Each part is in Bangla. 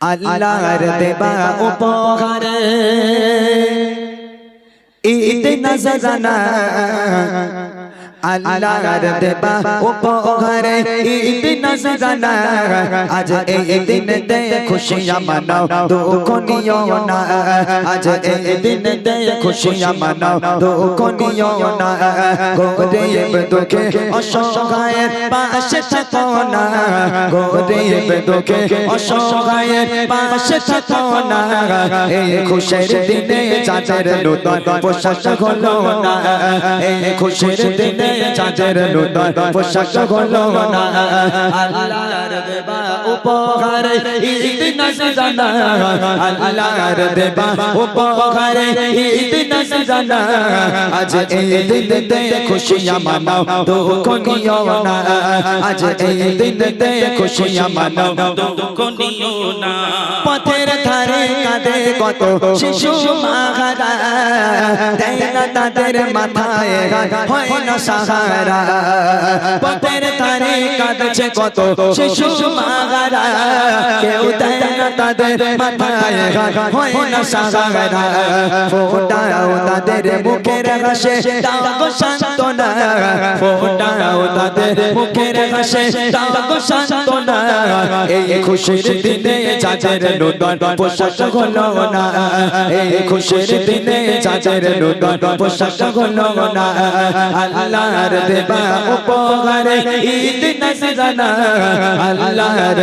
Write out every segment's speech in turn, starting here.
আল্লাহর দেবা উপহার ঈদ নজরানা আল্লাহর দেবা উপহার ঈদ নজরানা আজ এই দিন দে খুশিয়াঁ মানাও দুঃখ নিও না। আজ এই দিন দে খুশিয়াঁ মানাও দুঃখ নিও না। গরিব দুঃখে অসহায়ের পাশে থাকো না। গরিব দুঃখে অসহায়ের পাশে থাকো না। এই খুশির দিনে যাদের নতুন পোশাক হলো না। এই খুশির দিনে নতুন পোশাক হলো না আল্লাহর দেবা উপহার, ঈদ নজরানা আল্লাহর দেবা, উপহার, ঈদ নজরানা আজ এই দিনতে খুশিয়াঁ মানাও দুঃখ নিও না। আজ এই দিনতে খুশিয়াঁ মানাও দুঃখ নিও না। পথের ধারে কাঁদে কত শিশু মাহারা। দেয় না তাদের মাথায় হয় না সাহারা। পথের ধারে কাঁদছে কত শিশু মাহারা। কেউ দেয় না তাদের মাথায়। হয় না সাহারা ফোটাও তাদের মুখের হাসে দাও সান্ত্বনা। ফোটাও তাদের মুখের হাসে দাও সান্ত্বনা। এই খুশির দিনে যাদের নতুন পোশাক হলো না, এই খুশির দিনে যাদের নতুন পোশাক হলো না, আল্লাহর দেবা উপহারে ঈদ নজরানা, আল্লাহর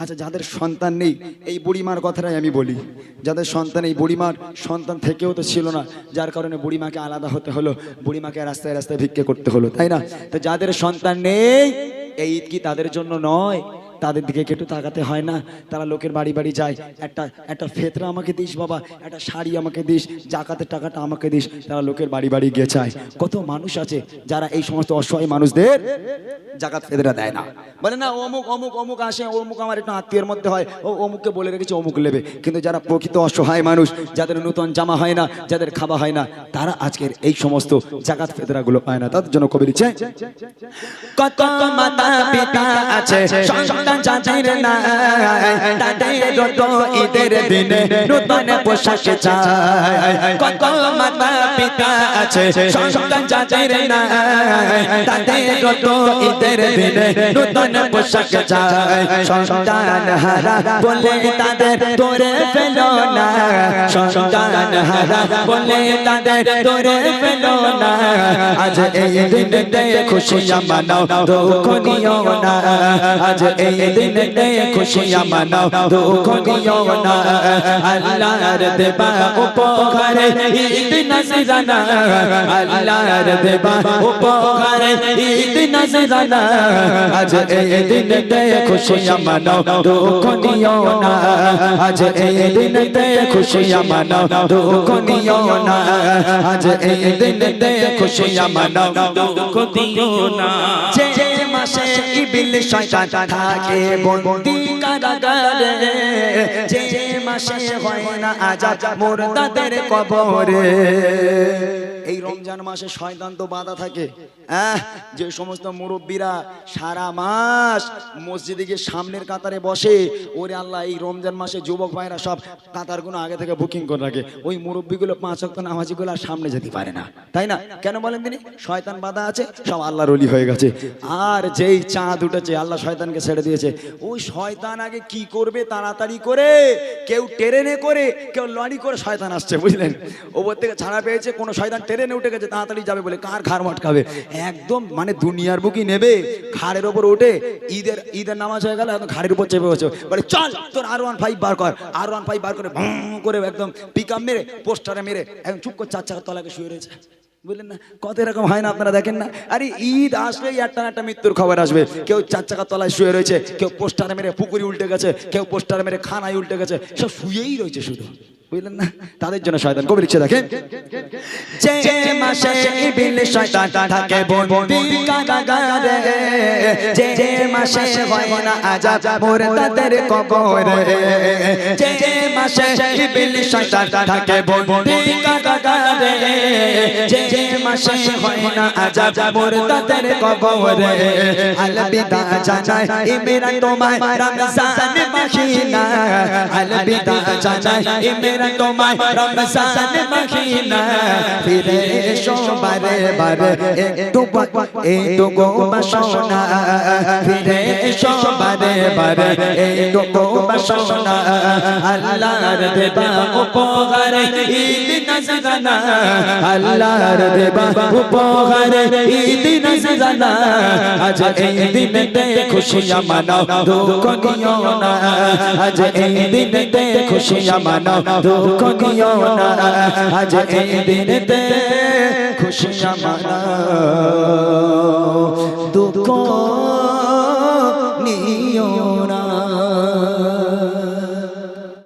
আচ্ছা যাদের সন্তান নেই, এই বুড়িমার কথাটাই আমি বলি। যাদের সন্তান এই বুড়িমার সন্তান থেকেও তো ছিল না। যার কারণে বুড়িমাকে আলাদা হতে হলো, বুড়িমাকে রাস্তায় রাস্তায় ভিক্ষে করতে হলো, তাই না? তো যাদের সন্তান নেই, এই ঈদ কি তাদের জন্য নয়? তাদের দিকে একটু তাকাতে হয় না। তারা লোকের বাড়ি বাড়ি যায়। একটা একটা ফেতরা আমাকে দিস বাবা, একটা শাড়ি আমাকে দিস, জাকাতের টাকাটা আমাকে দিস, তারা লোকের বাড়ি বাড়ি গিয়ে চায় কত মানুষ আছে যারা এই সমস্ত অসহায় মানুষদের জাকাত ফেতরা দেয় না। বলে, না, অমুক অমুক অমুক আসে, অমুক আমার একটু আত্মীয়ের মধ্যে হয়, ও, অমুককে বলে রেখেছে, অমুক নেবে। কিন্তু যারা প্রকৃত অসহায় মানুষ, যাদের নতুন জামা হয় না, যাদের খাওয়া হয় না, তারা আজকের এই সমস্ত জাকাত ফেতরাগুলো পায় না। তাদের জন্য কবি লিখছে, কত মাতা পিতা আছে, সন্তান যাদের না তাদের তো ঈদের দিনে নতুন পোশাক চায় কত মাতা পিতা আছে, সন্তান যাদের না তাদের তো ঈদের দিনে নতুন পোশাক চায় সন্তান হারা বলে তাদের তোরে ফেলো না। সন্তান হারা বলে তাদের তোরে ফেলো না। আজ এই দিনতে খুশিয়াঁ মানাও দুঃখ নিও না। আজ এই দিনতে খুশিয়াঁ মানাও দুঃখ নিও না আল্লাহর দেবা উপহারে ঈদ নজরানা আল্লাহর দেবা উপহারে ঈদ নজরানা আজ এই দিনতে খুশিয়াঁ মানাও দুঃখ নিও না আজ এই দিনতে খুশিয়াঁ মানাও দুঃখ নিও না আজ এই দিনতে খুশিয়াঁ মানাও দুঃখ দিও না মাসে ইবিল শয়তান থাকে বন্দি কারাগারে। যে মাসে হয় না আজাদ মুর্দাদের কবরে। এই রমজান মাসে শয়তান তো বাধা থাকে। আহ, যে সমস্ত মুরব্বীরা সারা মাস মসজিদে গিয়ে সামনের কাতারে বসে ওরে আল্লাহ এই রমজান মাসে যুবক ভাইরা সব কাতারগুলো আগে থেকে বুকিং করে রাখে। ওই মুরব্বীগুলো পাঁচ অক্ট নামাজিগুলো আর সামনে যেতে পারে না। তাই না? কেন বলেন তিনি? শয়তান বাধা আছে সব আল্লাহর অলি হয়ে গেছে। আর যেই চাঁদ উঠেছে আল্লাহ শয়তানকে ছেড়ে দিয়েছে। ওই শয়তান আগে কি করবে তাড়াতাড়ি করে? কেউ ট্রেনে করে কেউ লরি করে শয়তান আসছে বুঝলেন? ওপর থেকে ছাড়া পেয়েছে কোনো শয়তান ট্রেনে উঠে গেছে, তাড়াতাড়ি যাবে বলে কার ঘাড় মটকাবে? একদম মানে দুনিয়ার বুকি নেবে, ঘাড়ের ওপর উঠে ঈদের ঈদের নামাজ হয়ে গেল এখন ঘাড়ের উপর চেপে বসে। বলে, চল, তোর আর ওয়ান ফাইভ বার কর। আর ওয়ান ফাইভ বার করে ভুম করে একদম পিক আপ মেরে পোস্টারে মেরে, একদম চুপ করে চার চাকার তলাকে শুয়ে রয়েছে। বুঝলেন না? কত এরকম হয় না আপনারা দেখেন না? আরে, ঈদ আসলেই একটা একটা মৃত্যুর খবর আসবে। কেউ চার চাকার তলায় শুয়ে রয়েছে, কেউ পোস্টারে মেরে পুকুরি উল্টে গেছে, কেউ পোস্টারে মেরে খানায় উল্টে গেছে, সব শুয়েই রয়েছে শুধু। তাদের জন্য শয়তান কবি লিখছে, দেখেন। যে মাসে ইবিলিস শয়তান থাকে বন্দি কারাগারে, যে মাসে হয় না আজাব মুরতাদের কবরে, যে মাসে ইবিলিস শয়তান থাকে বন্দি কারাগারে, যে মাসে হয় না আজাব মুরতাদের কবরে। আলবিদা জানাই ইমরান তোমায় রমজান মহিনা। আলবিদা জানাই ইমরান তোমায় রমজান মহিনা। ফিরে এসো বারে বারে, একটু একটু গো বাসনা ফিরে এসো বারে বারে, একটু গো বাসনা আল্লাহর দেবা উপহারে, ঈদ নজরানা আল্লাহর দেবা উপহারে, ঈদ নজরানা আজ এই দিনতে খুশিয়াঁ মানাও দুঃখ নিও না। আজ এই দিনতে খুশিয়াঁ মানাও দুঃখ নিও না। আজ এই দিনতে খুশি মানাও দুঃখ নিও